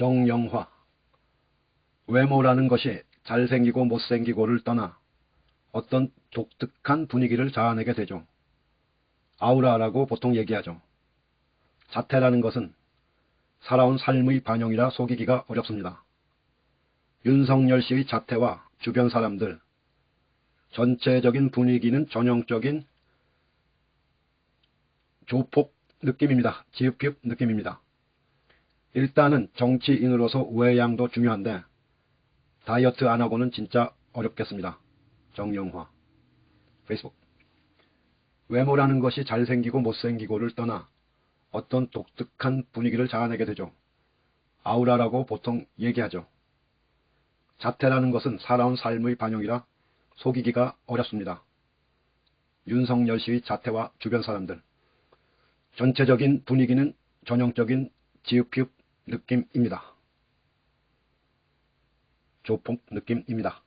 정영화 외모라는 것이 잘생기고 못생기고를 떠나 어떤 독특한 분위기를 자아내게 되죠. 아우라라고 보통 얘기하죠. 자태라는 것은 살아온 삶의 반영이라 속이기가 어렵습니다. 윤석열 씨의 자태와 주변 사람들, 전체적인 분위기는 전형적인 조폭 느낌입니다. 지읒기읒 느낌입니다. 일단은 정치인으로서 외양도 중요한데 다이어트 안 하고는 진짜 어렵겠습니다. 정영화 페이스북 외모라는 것이 잘생기고 못생기고를 떠나 어떤 독특한 분위기를 자아내게 되죠. 아우라라고 보통 얘기하죠. 자태라는 것은 살아온 삶의 반영이라 속이기가 어렵습니다. 윤석열 씨의 자태와 주변 사람들 전체적인 분위기는 전형적인 지읒피읒 느낌입니다. 조폭 느낌입니다.